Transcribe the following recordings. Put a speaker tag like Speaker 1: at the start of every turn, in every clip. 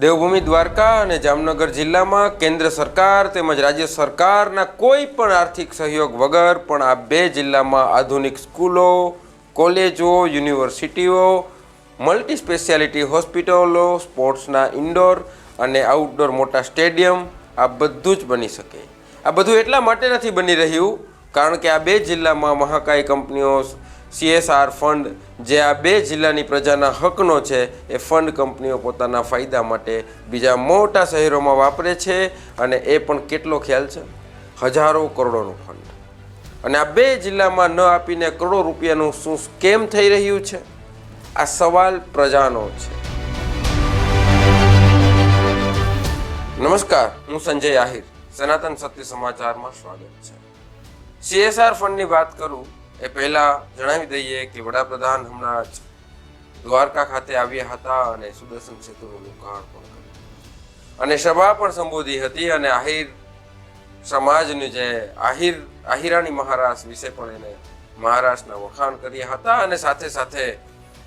Speaker 1: દેવભૂમિ દ્વારકા અને જામનગર જિલ્લામાં કેન્દ્ર સરકાર તેમજ રાજ્ય સરકારના કોઈ પણ આર્થિક સહયોગ વગર પણ આ બે જિલ્લામાં આધુનિક સ્કૂલો, કોલેજો, યુનિવર્સિટીઓ મલ્ટી સ્પેશિયાલિટી હોસ્પિટલો, સ્પોર્ટ્સના ઇન્ડોર અને આઉટડોર મોટા સ્ટેડિયમ આ બધું જ બની શકે. આ બધું એટલા માટે નથી બની રહ્યું કારણ કે આ બે જિલ્લામાં મહાકાય કંપનીઓ સીએસઆર ફંડ જે આ બે જિલ્લાની પ્રજાના હકનો છે એ ફંડ કંપનીઓ પોતાના ફાયદા માટે બીજા મોટા શહેરોમાં વાપરે છે અને એ પણ કેટલો ખ્યાલ છે? હજારો કરોડોનું ફંડ. અને આ બે જિલ્લામાં ન આપીને કરોડો રૂપિયાનું શું સ્કેમ થઈ રહ્યું છે? આ સવાલ પ્રજાનો છે. નમસ્કાર, હું સંજય આહિર. સનાતન સત્ય સમાચારમાં સ્વાગત છે. સીએસઆર ફંડની વાત કરું એ પહેલા જણાવી દઈએ કે વડાપ્રધાન હમણાં જ દ્વારકા ખાતે આવ્યા હતા અને સુદર્શન સેતુનું લોકાર્પણ કર્યું. અને સભા પણ સંબોધી હતી અને આહિર સમાજની જે આહિર, આહિરાણી મહારાજ વિશે પણ એને મહારાષ્ટ્રના વખાણ કર્યા હતા અને સાથે સાથે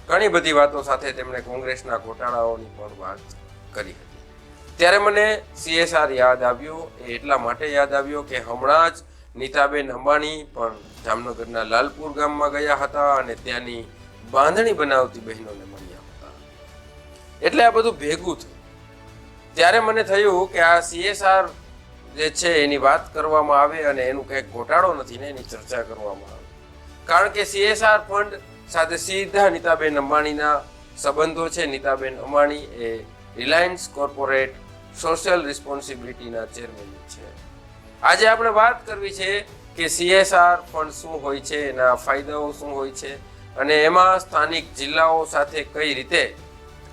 Speaker 1: ઘણી બધી વાતો સાથે તેમણે કોંગ્રેસના ઘોટાળાઓની પણ વાત કરી હતી. ત્યારે મને સીએસઆર યાદ આવ્યો, એ એટલા માટે યાદ આવ્યો કે હમણાં જ નીતાબેન અંબાણી પણ જામનગરના લાલપુર ગામમાં ગયા હતા અને ત્યાંની બાંધણી બનાવતી બહેનોને મળ્યા હતા. એટલે આ બધું ભેગું થયું. ત્યારે મને થયું કે આ સીએસઆર જે છે એની વાત કરવામાં આવે અને એનું કંઈક ઘોટાળો નથી ને એની ચર્ચા કરવામાં આવે. કારણ કે સીએસઆર ફંડ સાથે સીધા નીતાબેન અંબાણીના સંબંધો છે. નીતાબેન અંબાણી એ રિલાયન્સ કોર્પોરેટ સોશિયલ રિસ્પોન્સિબિલિટીના ચેરમેન છે. આજે આપણે વાત કરવી છે કે સીએસઆર ફંડ શું હોય છે, એના ફાયદાઓ શું હોય છે, અને એમાં સ્થાનિક જિલ્લાઓ સાથે કઈ રીતે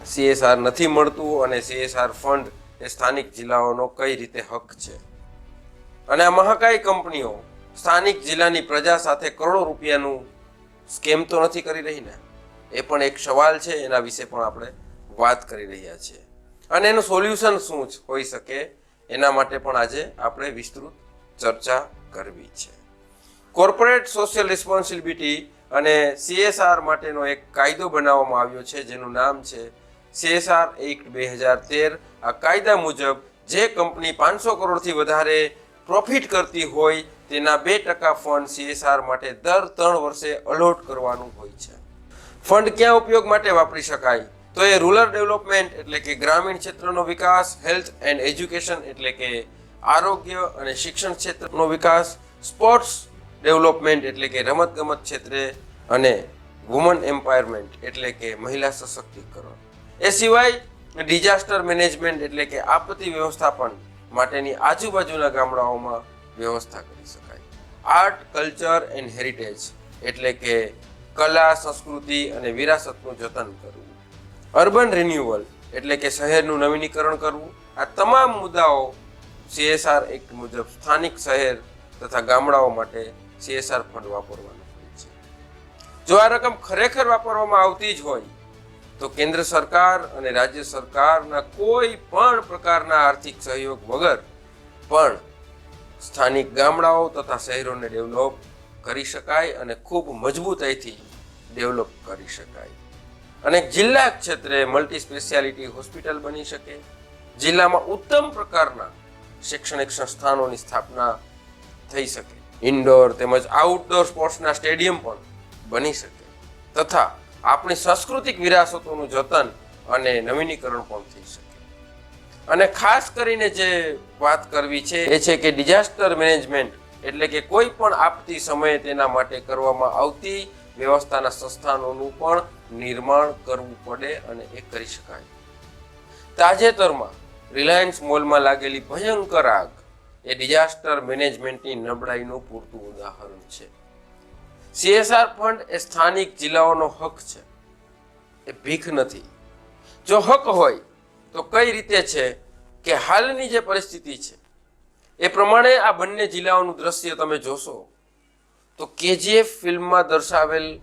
Speaker 1: સીએસઆર નથી મળતું અને સીએસઆર ફંડ એ સ્થાનિક જિલ્લાઓનો કઈ રીતે હક છે. અને આ મહાકાય કંપનીઓ સ્થાનિક જિલ્લાની પ્રજા સાથે કરોડો રૂપિયાનું સ્કેમ તો નથી કરી રહી ને? એ પણ એક સવાલ છે, એના વિશે પણ આપણે વાત કરી રહ્યા છીએ. અને એનું સોલ્યુશન શું હોઈ શકે, એના માટે પણ આજે આપણે વિસ્તૃત ચર્ચા કરવી છે. કોર્પોરેટ સોશિયલ રિસ્પોન્સિબિલિટી અને સીએસઆર માટેનો એક કાયદો બનાવવામાં આવ્યો છે, જેનું નામ છે સીએસઆર એક્ટ બે હજાર તેર. આ કાયદા મુજબ જે કંપની પાંચસો કરોડથી વધારે પ્રોફિટ કરતી હોય, તેના બે ટકા ફંડ સીએસઆર માટે દર ત્રણ વર્ષે અલોટ કરવાનું હોય છે. ફંડ ક્યાં ઉપયોગ માટે વાપરી શકાય? તો એ રૂરલ ડેવલપમેન્ટ એટલે કે ગ્રામીણ ક્ષેત્રનો વિકાસ, હેલ્થ એન્ડ એજ્યુકેશન એટલે કે આરોગ્ય અને શિક્ષણ ક્ષેત્રનો વિકાસ સ્પોર્ટ્સ ડેવલપમેન્ટ એટલે કે રમતગમત ક્ષેત્રે અને વુમન એમ્પાયરમેન્ટ એટલે કે મહિલા સશક્તિકરણ. એ સિવાય ડિઝાસ્ટર મેનેજમેન્ટ એટલે કે આપત્તિ વ્યવસ્થાપન માટેની આજુબાજુના ગામડાઓમાં વ્યવસ્થા કરી શકાય. આર્ટ કલ્ચર એન્ડ હેરિટેજ એટલે કે કલા, સંસ્કૃતિ અને વિરાસતનું જતન કરવું. અર્બન રિન્યુઅલ એટલે કે શહેરનું નવીનીકરણ કરવું. આ તમામ મુદ્દાઓ સીએસઆર એક્ટ મુજબ સ્થાનિક શહેર તથા ગામડાઓ માટે સીએસઆર ફંડ વાપરવાનું હોય છે. જો આ રકમ ખરેખર વાપરવામાં આવતી જ હોય, તો કેન્દ્ર સરકાર અને રાજ્ય સરકારના કોઈ પણ પ્રકારના આર્થિક સહયોગ વગર પણ સ્થાનિક ગામડાઓ તથા શહેરોને ડેવલપ કરી શકાય અને ખૂબ મજબૂતાઈથી ડેવલપ કરી શકાય. અને જિલ્લા ક્ષેત્રે મલ્ટી સ્પેશિયાલિટી હોસ્પિટલ બની શકે. જિલ્લામાં ઉત્તમ પ્રકારના શૈક્ષણિક સંસ્થાનોની સ્થાપના થઈ શકે. ઇન્ડોર તેમજ આઉટડોર સ્પોર્ટ્સના સ્ટેડિયમ પણ બની શકે. તથા આપણી સાંસ્કૃતિક વિરાસતોનું જતન અને નવીનીકરણ પણ થઈ શકે. અને ખાસ કરીને જે વાત કરવી છે, એ છે કે ડિઝાસ્ટર મેનેજમેન્ટ એટલે કે કોઈ પણ આપતી સમયે તેના માટે કરવામાં આવતી વ્યવસ્થાના સંસ્થાનોનું પણ નિર્માણ કરવું પડે અને એ કરી શકાય. તાજેતરમાં રિલાયન્સ મોલમાં લાગેલી ભયંકર આગ એ ડિઝાસ્ટર મેનેજમેન્ટની નબળાઈનું પૂરતું ઉદાહરણ છે. સીએસઆર ફંડ એ સ્થાનિક જિલ્લાઓનો હક છે. એ ભીખ નથી. જો હક હોય, તો કઈ રીતે છે કે હાલની જે પરિસ્થિતિ છે, એ પ્રમાણે આ બંને જિલ્લાઓનું દ્રશ્ય તમે જોશો, તો કેજીએફ ફિલ્મમાં દર્શાવેલ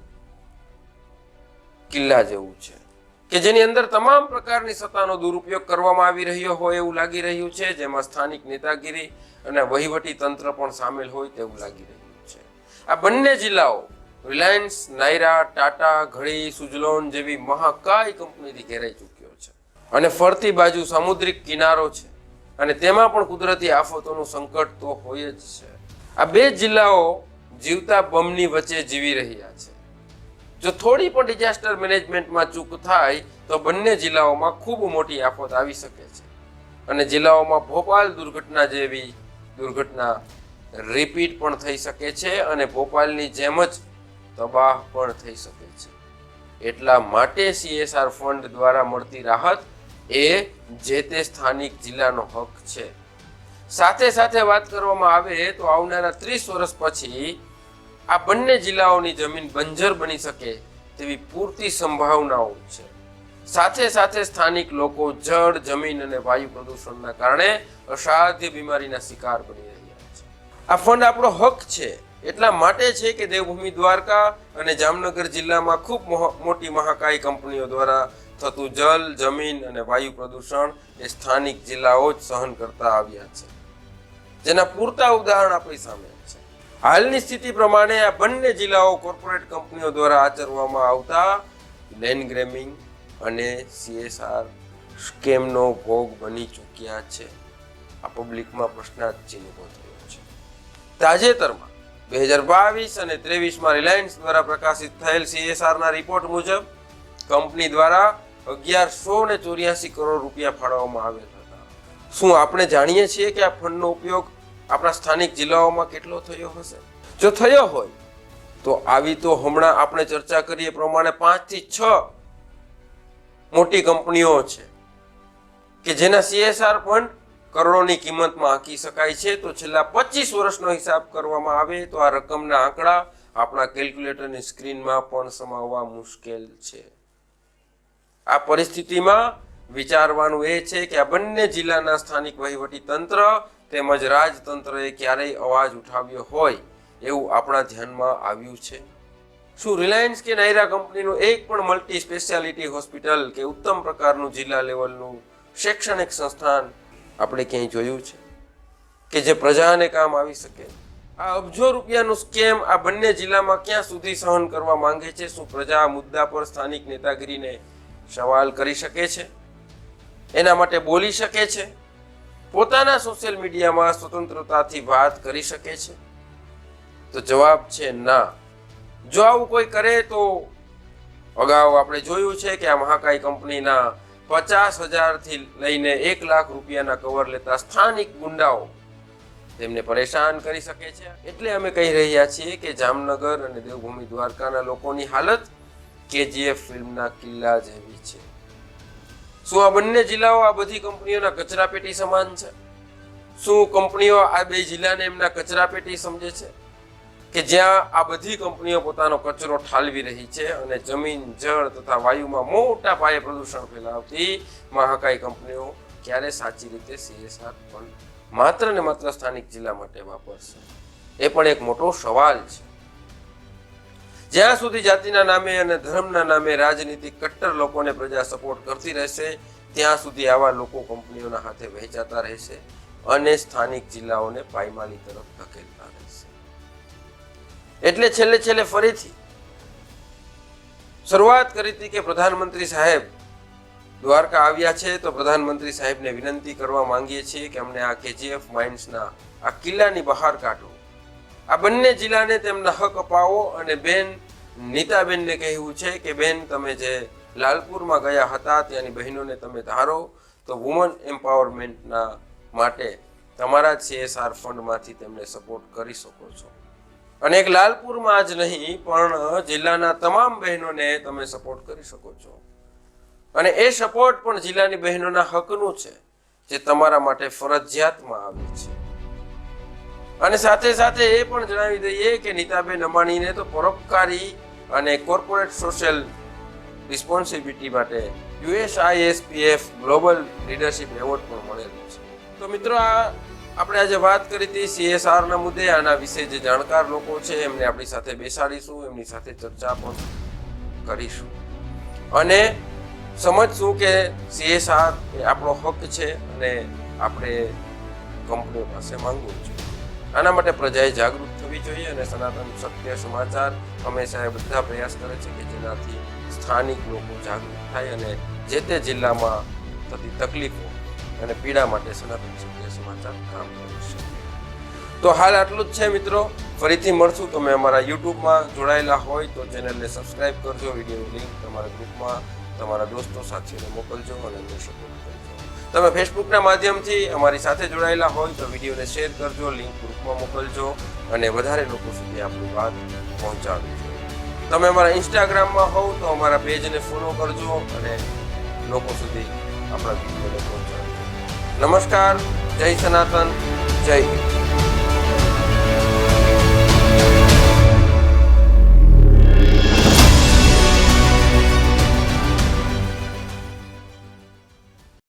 Speaker 1: કિલ્લા જેવું છે. કે જેની અંદર તમામ પ્રકારની સત્તાનો દુરુપયોગ કરવામાં આવી રહ્યો હોય એવું લાગી રહ્યું છે, જેમાં સ્થાનિક નેતાગીરી અને વહીવટી તંત્ર પણ સામેલ હોય તેવું લાગી રહ્યું છે. આ બંને જિલ્લાઓ, રિલાયન્સ, નાયરા, ટાટા, ઘડી, સુજલોન જેવી મહાકાય કંપનીથી ઘેરાઈ ચૂક્યો છે. અને ફરતી બાજુ સામુદ્રિક કિનારો છે. અને તેમાં પણ કુદરતી આફતોનું સંકટ તો હોય જ છે. આ બે જિલ્લાઓ જીવતા બમની વચ્ચે જીવી રહ્યા છે. જો થોડી પણ ડિઝાસ્ટર મેનેજમેન્ટમાં ચૂક થાય, તો બંને જિલ્લાઓમાં ખૂબ મોટી આફત આવી શકે છે. અને જિલ્લાઓમાં ભોપાલ દુર્ઘટના જેવી દુર્ઘટના રિપીટ પણ થઈ શકે છે અને ભોપાલની જેમ જ તબાહ પણ થઈ શકે છે. એટલા માટે સીએસઆર ફંડ દ્વારા મળતી રાહત એ જે તે સ્થાનિક જિલ્લાનો હક છે. સાથે સાથે વાત કરવામાં આવે તો આવનારા ત્રીસ વર્ષ પછી આ બંને જિલ્લાઓની જમીન બંજર બની શકે તેવી પૂરતી સંભાવનાઓ છે. સાથે સાથે સ્થાનિક લોકો જળ, જમીન અને વાયુ પ્રદૂષણના કારણે અસાધ્ય બીમારીના શિકાર બની રહ્યા છે. આ ફંડ આપણો હક છે. એટલા માટે છે કે દેવભૂમિ દ્વારકા અને જામનગર જિલ્લામાં ખૂબ મોટી મહાકાય કંપનીઓ દ્વારા થતું જલ, જમીન અને વાયુ પ્રદૂષણ એ સ્થાનિક જિલ્લાઓ જ સહન કરતા આવ્યા છે. જેના પૂરતા ઉદાહરણ આપણી સામે છે. હાલની સ્થિતિ પ્રમાણે આ બંને જિલ્લાઓ કોર્પોરેટ કંપનીઓ દ્વારા આચરવામાં આવતા લેન્ડ ગ્રેમિંગ અને સીએસઆર સ્કેમનો ભોગ બની ચૂક્યા છે. આ પબ્લિકમાં પ્રશ્નાર્થ ચિહ્ન ઊભો થયો છે. તાજેતરમાં બે હજાર બાવીસ અને ત્રેવીસમાં રિલાયન્સ દ્વારા પ્રકાશિત થયેલ સીએસઆરના રિપોર્ટ મુજબ કંપની દ્વારા અગિયારસો ને ચોર્યાસી કરોડ રૂપિયા ફાળવવામાં આવેલ હતા. શું આપણે જાણીએ છીએ કે આ ફંડનો ઉપયોગ આપણા સ્થાનિક જિલ્લાઓમાં કેટલો થયો હશે? જો થયો હોય, તો આવી તો હમણાં આપણે ચર્ચા કરીએ પ્રમાણે પાંચથી છ મોટી કંપનીઓ છે કે જેના સીએસઆર પણ કરોડોની કિંમતમાં આંકી શકાય છે. તો છેલ્લા પચીસ વર્ષનો હિસાબ કરવામાં આવે તો આ રકમના આંકડા આપણા કેલ્ક્યુલેટરની સ્ક્રીનમાં પણ સમાવવા મુશ્કેલ છે. આ પરિસ્થિતિમાં વિચારવાનું એ છે કે આ બંને જિલ્લાના સ્થાનિક વહીવટી તંત્ર તેમજ રાજતંત્રએ ક્યારેય અવાજ ઉઠાવ્યો હોય એવું આપણા ધ્યાનમાં આવ્યું છે. શું રિલાયન્સ કે નાયરા કંપનીનું એક પણ મલ્ટી સ્પેશિયાલિટી હોસ્પિટલ કે ઉત્તમ પ્રકારનું જિલ્લા લેવલનું શૈક્ષણિક સંસ્થાન આપણે ક્યાંય જોયું છે? કે જે પ્રજાને કામ આવી શકે? આ અબજો રૂપિયાનું સ્કેમ આ બંને જિલ્લામાં ક્યાં સુધી સહન કરવા માંગે છે? શું પ્રજા મુદ્દા પર સ્થાનિક નેતાગીરીને સવાલ કરી શકે છે? એના માટે બોલી શકે છે? પોતાના સોશિયલ મીડિયામાં સ્વતંત્રતાથી વાત કરી શકે છે? તો જવાબ છે ના. જો આવું કોઈ કરે તો અગાઉ આપણે જોયું છે કે આ મહાકાય કંપનીના પચાસ હજારથી લઈને એક લાખ રૂપિયાના કવર લેતા સ્થાનિક ગુંડાઓ તેમને પરેશાન કરી શકે છે. એટલે અમે કહી રહ્યા છીએ કે જામનગર અને દેવભૂમિ દ્વારકાના લોકોની હાલત કેજીએફ ફિલ્મના કિલ્લા જેવી છે. શું આ બંને જિલ્લાઓ આ બધી કંપનીઓના કચરાપેટી સમાન છે? શું કંપનીઓ આ બે જિલ્લાને એમના કચરાપેટી સમજે છે? કે જ્યાં આ બધી કંપનીઓ પોતાનો કચરો ઠાલવી રહી છે અને જમીન, જળ તથા વાયુમાં મોટા પાયે પ્રદૂષણ ફેલાવતી મહાકાય કંપનીઓ ક્યારે સાચી રીતે સીએસઆર પણ માત્ર ને માત્ર સ્થાનિક જિલ્લા માટે વાપરશે? એ પણ એક મોટો સવાલ છે. જ્યાં સુધી જાતિના નામે અને ધર્મના નામે રાજનીતિ કટ્ટર લોકોને પ્રજા સપોર્ટ કરતી રહેશે, ત્યાં સુધી આવા લોકો કંપનીઓના હાથે વહેંચાતા રહેશે અને સ્થાનિક જિલ્લાઓને પાયમાલી તરફ ધકેલતા રહેશે. એટલે છેલ્લે છેલ્લે ફરીથી શરૂઆત કરી હતી કે પ્રધાનમંત્રી સાહેબ દ્વારકા આવ્યા છે, તો પ્રધાનમંત્રી સાહેબને વિનંતી કરવા માંગીએ છીએ કે અમને આ કેજીએફ માઇન્સના આ કિલ્લાની બહાર કાઢો. આ બંને જિલ્લાને તેમના હક અપાવો અને બેન નીતાબેનને કહેવું છે કે, બેન, તમે જે લાલપુરમાં ગયા હતા, ત્યાંની બહેનોને તમે ધારો, તો વુમન એમ્પાવરમેન્ટના માટે તમારા જ સીએસઆર ફંડમાંથી તેમને સપોર્ટ કરી શકો છો. અને એક લાલપુરમાં જ નહીં, પણ જિલ્લાના તમામ બહેનોને તમે સપોર્ટ કરી શકો છો. અને એ સપોર્ટ પણ જિલ્લાની બહેનોના હકનું છે, જે તમારા માટે ફરજિયાતમાં આવે છે. અને સાથે સાથે એ પણ જણાવી દઈએ કે, નીતાબેન અમાણીને તો પરોપકારી અને કોર્પોરેટ સોશિયલ રિસ્પોન્સિબિલિટી માટે યુએસઆઈએસપીએફ ગ્લોબલ લીડરશિપ એવોર્ડ પણ મળેલો છે. તો મિત્રો, આ આપણે આજે વાત કરી હતી સીએસઆરના મુદ્દે, આના વિશે જે જાણકાર લોકો છે, એમને આપણી સાથે બેસાડીશું, એમની સાથે ચર્ચા પણ કરીશું. અને સમજશું કે સીએસઆર એ આપણો હક છે અને આપણે કંપનીઓ પાસે માંગવું જોઈએ. આના માટે પ્રજાએ જાગૃત થવી જોઈએ અને સનાતન સત્ય સમાચાર હંમેશા એ બધા પ્રયાસ કરે છે કે જેનાથી સ્થાનિક લોકો જાગૃત થાય અને જે તે જિલ્લામાં થતી તકલીફો અને પીડા માટે સનાતન સત્ય સમાચાર કામ કરશે તો હાલ આટલું જ છે મિત્રો. ફરીથી મળશું. તમે અમારા યુટ્યુબમાં જોડાયેલા હોય તો ચેનલને સબસ્ક્રાઈબ કરજો. વિડીયોની લિંક તમારા ગ્રુપમાં તમારા દોસ્તો સાથીઓને મોકલજો અને અમને સપોર્ટ કરજો તમે ફેસબુકના માધ્યમથી અમારી સાથે જોડાયેલા હોય તો વિડીયોને શેર કરજો લિંક ગ્રુપમાં મોકલજો અને વધારે લોકો સુધી આપણી વાત પહોંચાડજો. તમે અમારા ઇન્સ્ટાગ્રામમાં હોવ તો અમારા પેજને ફોલો કરજો અને લોકો સુધી આપણા વિડીયોને પહોંચાડજો. નમસ્કાર, જય સનાતન, જય હિન્દ.